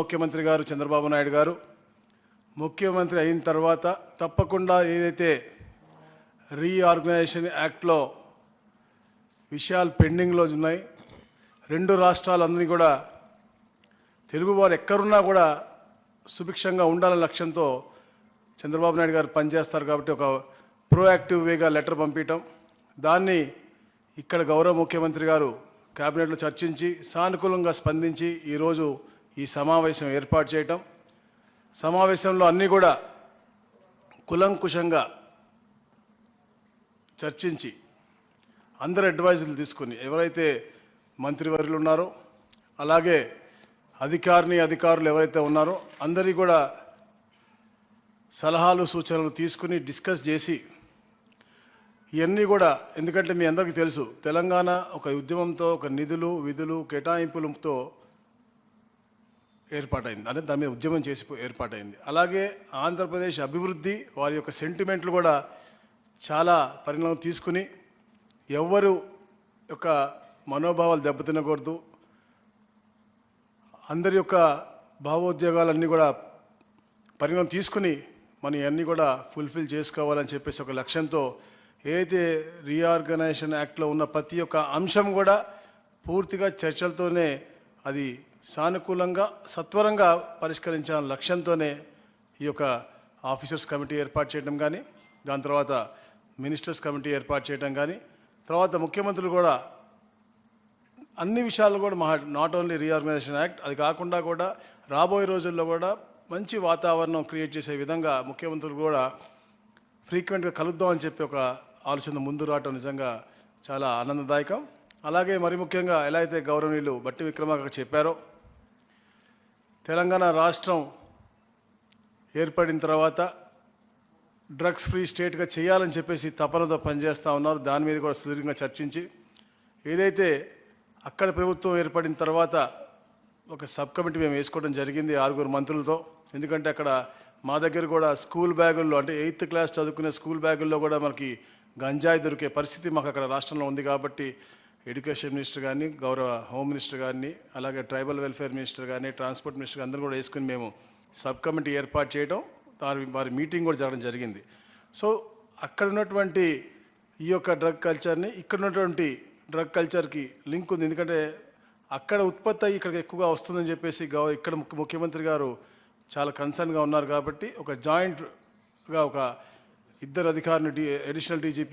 ముఖ్యమంత్రి గారు చంద్రబాబు నాయుడు గారు. ముఖ్యమంత్రి అయిన తర్వాత తప్పకుండా ఏదైతే రీఆర్గనైజేషన్ యాక్ట్లో విషయాలు పెండింగ్లో ఉన్నాయి. రెండు రాష్ట్రాలందరినీ కూడా తెలుగువారు ఎక్కడున్నా కూడా సుభిక్షంగా ఉండాలనే లక్ష్యంతో చంద్రబాబు నాయుడు గారు పనిచేస్తారు కాబట్టి ఒక ప్రోయాక్టివ్ వేగా లెటర్ పంపించటం దాన్ని ఇక్కడ గౌరవ ముఖ్యమంత్రి గారు క్యాబినెట్లో చర్చించి సానుకూలంగా స్పందించి ఈరోజు ఈ సమావేశం ఏర్పాటు చేయటం. సమావేశంలో అన్నీ కూడా కులంకుశంగా చర్చించి అందరు అడ్వైజులు తీసుకుని ఎవరైతే మంత్రివర్యులు ఉన్నారో అలాగే అధికారిని అధికారులు ఎవరైతే ఉన్నారో అందరి కూడా సలహాలు సూచనలు తీసుకుని డిస్కస్ చేసి ఇవన్నీ కూడా ఎందుకంటే మీ అందరికీ తెలుసు తెలంగాణ ఒక ఉద్యమంతో ఒక నిధులు విధులు కేటాయింపులతో ఏర్పాటైంది. అంటే దాని మీద ఉద్యమం చేసి ఏర్పాటైంది. అలాగే ఆంధ్రప్రదేశ్ అభివృద్ధి వారి యొక్క సెంటిమెంట్లు కూడా చాలా పరిణామం తీసుకుని ఎవ్వరు యొక్క మనోభావాలు దెబ్బతినకూడదు. అందరి యొక్క భావోద్యోగాలన్నీ కూడా పరిణామం తీసుకుని మనం ఇవన్నీ కూడా ఫుల్ఫిల్ చేసుకోవాలని చెప్పేసి ఒక లక్ష్యంతో ఏదైతే రీఆర్గనైజేషన్ యాక్ట్లో ఉన్న ప్రతి ఒక్క అంశం కూడా పూర్తిగా చర్చలతోనే అది సానుకూలంగా సత్వరంగా పరిష్కరించాలన్న లక్ష్యంతోనే ఈ యొక్క ఆఫీసర్స్ కమిటీ ఏర్పాటు చేయడం కానీ దాని తర్వాత మినిస్టర్స్ కమిటీ ఏర్పాటు చేయడం కానీ తర్వాత ముఖ్యమంత్రులు కూడా అన్ని విషయాలు కూడా మా నాట్ ఓన్లీ రీఆర్గనైజేషన్ యాక్ట్ అది కాకుండా కూడా రాబోయే రోజుల్లో కూడా మంచి వాతావరణం క్రియేట్ చేసే విధంగా ముఖ్యమంత్రులు కూడా ఫ్రీక్వెంట్గా కలుద్దామని చెప్పి ఒక ఆలోచన ముందు రావటం నిజంగా చాలా ఆనందదాయకం. అలాగే మరి ముఖ్యంగా ఎలా అయితే గౌరవనీయులు బట్టి విక్రమార్క చెప్పారో తెలంగాణ రాష్ట్రం ఏర్పడిన తర్వాత డ్రగ్స్ ఫ్రీ స్టేట్గా చేయాలని చెప్పేసి తపనతో పనిచేస్తూ ఉన్నారు. దాని మీద కూడా సుదీర్ఘంగా చర్చించి ఏదైతే అక్కడ ప్రభుత్వం ఏర్పడిన తర్వాత ఒక సబ్ కమిటీ మేము వేసుకోవడం జరిగింది ఆరుగురు మంత్రులతో. ఎందుకంటే అక్కడ మా దగ్గర కూడా స్కూల్ బ్యాగుల్లో అంటే ఎయిత్ క్లాస్ చదువుకునే స్కూల్ బ్యాగుల్లో కూడా మనకి గంజాయి దొరికే పరిస్థితి మాకు అక్కడ రాష్ట్రంలో ఉంది కాబట్టి ఎడ్యుకేషన్ మినిస్టర్ కానీ గౌరవ హోమ్ మినిస్టర్ గారిని అలాగే ట్రైబల్ వెల్ఫేర్ మినిస్టర్ కానీ ట్రాన్స్పోర్ట్ మినిస్టర్ అందరూ కూడా వేసుకుని మేము సబ్ కమిటీ ఏర్పాటు చేయడం వారి వారి మీటింగ్ కూడా జరగడం జరిగింది. సో అక్కడ ఉన్నటువంటి ఈ యొక్క డ్రగ్ కల్చర్ని ఇక్కడ ఉన్నటువంటి డ్రగ్ కల్చర్కి లింక్ ఉంది. ఎందుకంటే అక్కడ ఉత్పత్తి అయ్యి ఇక్కడికి ఎక్కువగా వస్తుందని చెప్పేసి గౌ ఇక్కడ ముఖ్యమంత్రి గారు చాలా కన్సర్న్గా ఉన్నారు కాబట్టి ఒక జాయింట్గా ఒక ఇద్దరు అధికారులు డి అడిషనల్ డీజీపీ